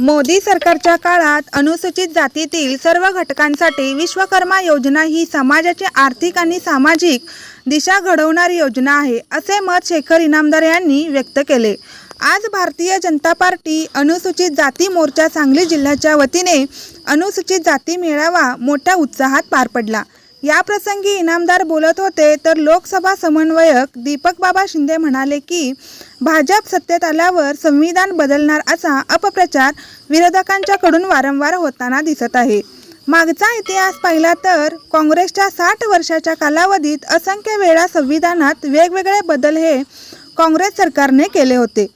मोदी सरकारच्या काळात अनुसूचित जातीतील सर्व घटकांसाठी विश्वकर्मा योजना ही समाजाची आर्थिक आणि सामाजिक दिशा घडवणारी योजना आहे असे मत शेखर इनामदार यांनी व्यक्त केले. आज भारतीय जनता पार्टी अनुसूचित जाती मोर्चा सांगली जिल्ह्याच्या वतीने अनुसूचित जाती मेळावा मोठ्या उत्साहात पार पडला. या प्रसंगी इनामदार बोलत होते तर लोकसभा समन्वयक दीपक बाबा शिंदे म्हणाले की भाजप सत्तेत आल्यावर संविधान बदलणार असा अपप्रचार विरोधकांच्याकडून वारंवार होताना दिसत आहे. मागचा इतिहास पाहिला तर काँग्रेसच्या साठ वर्षाच्या कालावधीत असंख्य वेळा संविधानात वेगवेगळे बदल हे काँग्रेस सरकारने केले होते.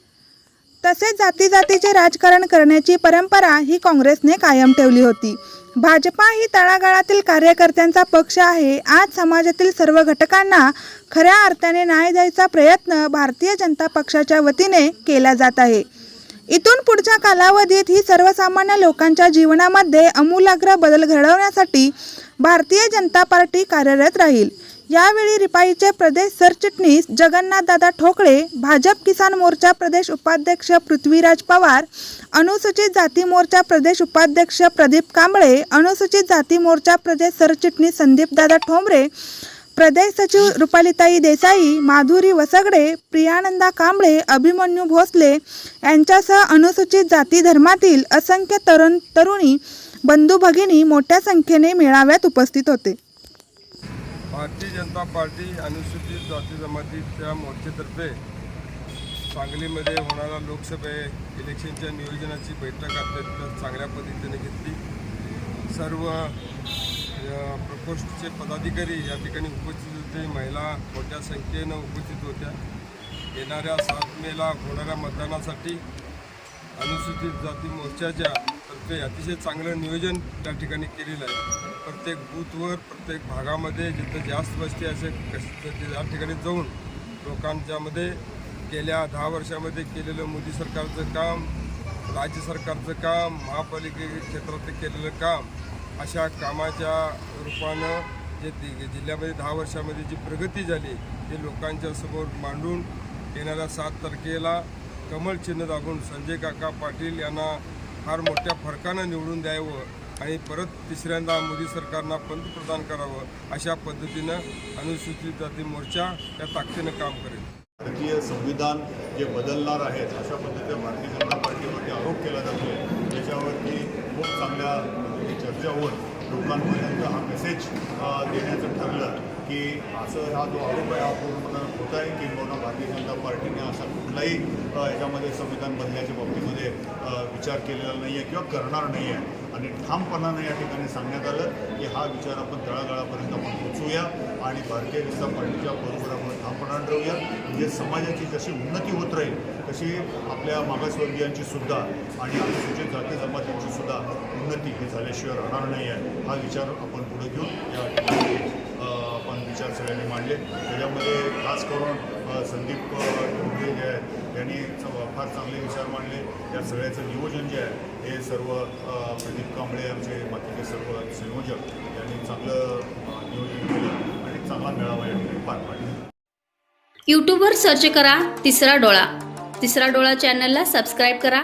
तसेच जाती जातीचे राजकारण करण्याची परंपरा ही काँग्रेसने कायम ठेवली होती. भाजपा ही तळागाळातील कार्यकर्त्यांचा पक्ष आहे. आज समाजातील सर्व घटकांना खऱ्या अर्थाने न्याय द्यायचा प्रयत्न भारतीय जनता पक्षाच्या वतीने केला जात आहे. इथून पुढच्या कालावधीत ही सर्वसामान्य लोकांच्या जीवनामध्ये अमूलाग्र बदल घडवण्यासाठी भारतीय जनता पार्टी कार्यरत राहील. यावेळी रिपाईचे प्रदेश सरचिटणीस जगन्नाथदादा ठोकळे भाजप किसान मोर्चा प्रदेश उपाध्यक्ष पृथ्वीराज पवार अनुसूचित जाती मोर्चा प्रदेश उपाध्यक्ष प्रदीप कांबळे अनुसूचित जाती मोर्चा प्रदेश सरचिटणीस संदीपदादा ठोंबरे प्रदेश सचिव रुपालिताई देसाई माधुरी वसगडे प्रियानंदा कांबळे अभिमन्यू भोसले यांच्यासह अनुसूचित जाती धर्मातील असंख्य तरुण तरुणी बंधू भगिनी मोठ्या संख्येने मेळाव्यात उपस्थित होते. भारतीय जनता पार्टी अनुसूचित जाती जमातीच्या मोर्चेतर्फे सांगलीमध्ये होणाऱ्या लोकसभे इलेक्शनच्या नियोजनाची बैठक अत्यंत चांगल्या पद्धतीने घेतली. सर्व प्रकोष्ठचे पदाधिकारी या ठिकाणी उपस्थित होते. महिला मोठ्या संख्येनं उपस्थित होत्या. येणाऱ्या सात मेला होणाऱ्या मतदानासाठी अनुसूचित जाती मोर्चाच्या ते अतिशय चांगलं नियोजन त्या ठिकाणी केलेलं आहे. प्रत्येक बूथवर प्रत्येक भागामध्ये जिथं जास्त वस्ती असे कसं त्या ठिकाणी जाऊन लोकांच्यामध्ये गेल्या दहा वर्षामध्ये केलेलं मोदी सरकारचं काम राज्य सरकारचं काम महापालिके क्षेत्रात केलेलं काम अशा कामाच्या रूपानं जे जिल्ह्यामध्ये दहा वर्षामध्ये जी प्रगती झाली ते लोकांच्या समोर मांडून येणाऱ्या सात तारखेला कमल चिन्ह दाबून संजय काका पाटील यांना फार मोठ्या फरकानं निवडून द्यावं आणि परत तिसऱ्यांदा मोदी सरकारना पंतप्रधान करावं अशा पद्धतीनं अनुसूचित जाती मोर्चा या ताकदीनं काम करेल. भारतीय संविधान जे बदलणार आहेत अशा पद्धतीने भारतीय जनता पार्टीवरती आरोप केला जातो त्याच्यावरती खूप चांगल्या चर्चा होऊन लोकांपर्यंत हा मेसेज देण्याचं ठरलं. की असं हा जो आरोप आहे हा पूर्णपणे होत आहे की किंवा भारतीय जनता पार्टीने असा कुठलाही याच्यामध्ये संविधान बदलण्याच्या बाबतीमध्ये विचार केलेला नाही आहे किंवा करणार नाही आहे आणि ठामपणानं या ठिकाणी सांगण्यात आलं की हा विचार आपण तळागाळापर्यंत आपण पोचूया आणि भारतीय जनता पार्टीच्या बरोबर आपण ठामपणानं राहूया म्हणजे समाजाची जशी उन्नती होत राहील तशी आपल्या मागासवर्गीयांची सुद्धा आणि अनुसूचित जाती जमातींची सुद्धा उन्नती ही झाल्याशिवाय राहणार नाही आहे हा विचार आपण पुढे घेऊन या ठिकाणी आपण विचार सगळ्यांनी मांडले. त्याच्यामध्ये खास करून संदीप टोपे जे आहे यांनी फार चांगले विचार मांडले. या सगळ्याचं नियोजन जे आहे हे सर्व प्रदीप कांबळे आमचे बाकीचे सर्व संयोजक यांनी चांगलं नियोजन केलं आणि चांगला मेळावा या ठिकाणी पार पाडला. यूट्यूबवर सर्च करा तिसरा डोळा. तिसरा डोळा चॅनलला सबस्क्राईब करा.